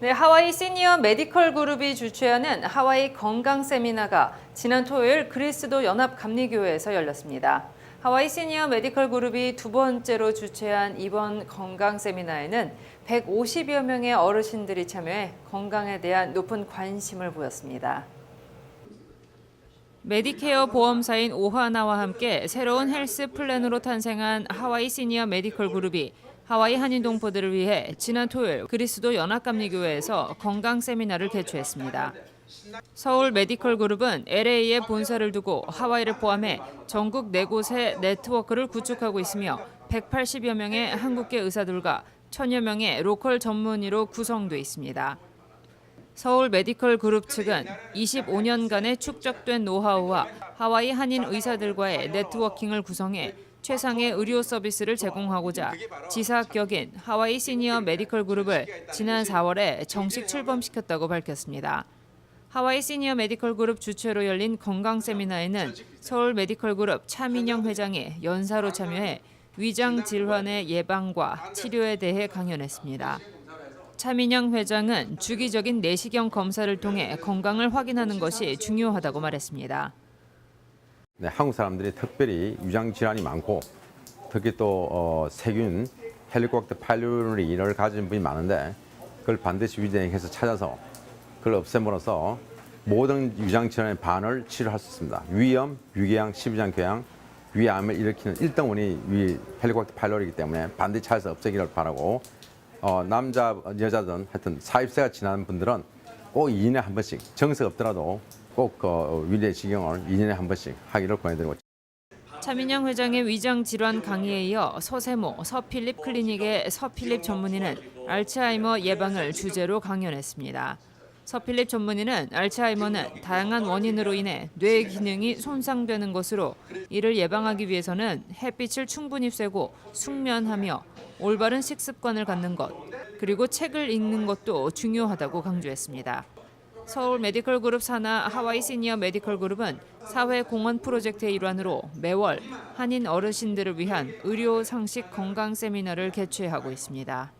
네, 하와이 시니어 메디컬 그룹이 주최하는 하와이 건강 세미나가 지난 토요일 그리스도 연합 감리교회에서 열렸습니다. 하와이 시니어 메디컬 그룹이 두 번째로 주최한 이번 건강 세미나에는 150여 명의 어르신들이 참여해 건강에 대한 높은 관심을 보였습니다. 메디케어 보험사인 오하나와 함께 새로운 헬스 플랜으로 탄생한 하와이 시니어 메디컬 그룹이 하와이 한인 동포들을 위해 지난 토요일 그리스도 연합감리교회에서 건강 세미나를 개최했습니다. 서울 메디컬 그룹은 LA에 본사를 두고 하와이를 포함해 전국 네 곳의 네트워크를 구축하고 있으며 180여 명의 한국계 의사들과 천여 명의 로컬 전문의로 구성돼 있습니다. 서울 메디컬 그룹 측은 25년간의 축적된 노하우와 하와이 한인 의사들과의 네트워킹을 구성해 최상의 의료 서비스를 제공하고자 지사 격인 하와이 시니어 메디컬 그룹을 지난 4월에 정식 출범시켰다고 밝혔습니다. 하와이 시니어 메디컬 그룹 주최로 열린 건강 세미나에는 서울 메디컬 그룹 차민영 회장이 연사로 참여해 위장 질환의 예방과 치료에 대해 강연했습니다. 차민영 회장은 주기적인 내시경 검사를 통해 건강을 확인하는 것이 중요하다고 말했습니다. 네, 한국 사람들이 특별히 위장 질환이 많고 특히 또 어, 세균 헬리코박터 파일로리를 가진 분이 많은데 그걸 반드시 위장에서 찾아서 그걸 없앰으로써 모든 위장 질환의 반을 치료할 수 있습니다. 위염, 위궤양, 십이장 궤양, 위암을 일으키는 1등원이 위 헬리코박터 파일로리이기 때문에 반드시 찾아서 없애기를 바라고 어, 남자, 여자든 하여튼 40세가 지난 분들은 꼭 2년에 한 번씩 정석 없더라도 꼭 그 위내시경을 2년에 한 번씩 하기를 권해드리고 차민영 회장의 위장 질환 강의에 이어 서세모 서필립 클리닉의 서필립 전문의는 알츠하이머 예방을 주제로 강연했습니다. 서필립 전문의는 알츠하이머는 다양한 원인으로 인해 뇌 기능이 손상되는 것으로 이를 예방하기 위해서는 햇빛을 충분히 쐬고 숙면하며 올바른 식습관을 갖는 것 그리고 책을 읽는 것도 중요하다고 강조했습니다. 서울 메디컬 그룹 산하 하와이 시니어 메디컬 그룹은 사회 공헌 프로젝트의 일환으로 매월 한인 어르신들을 위한 의료 상식 건강 세미나를 개최하고 있습니다.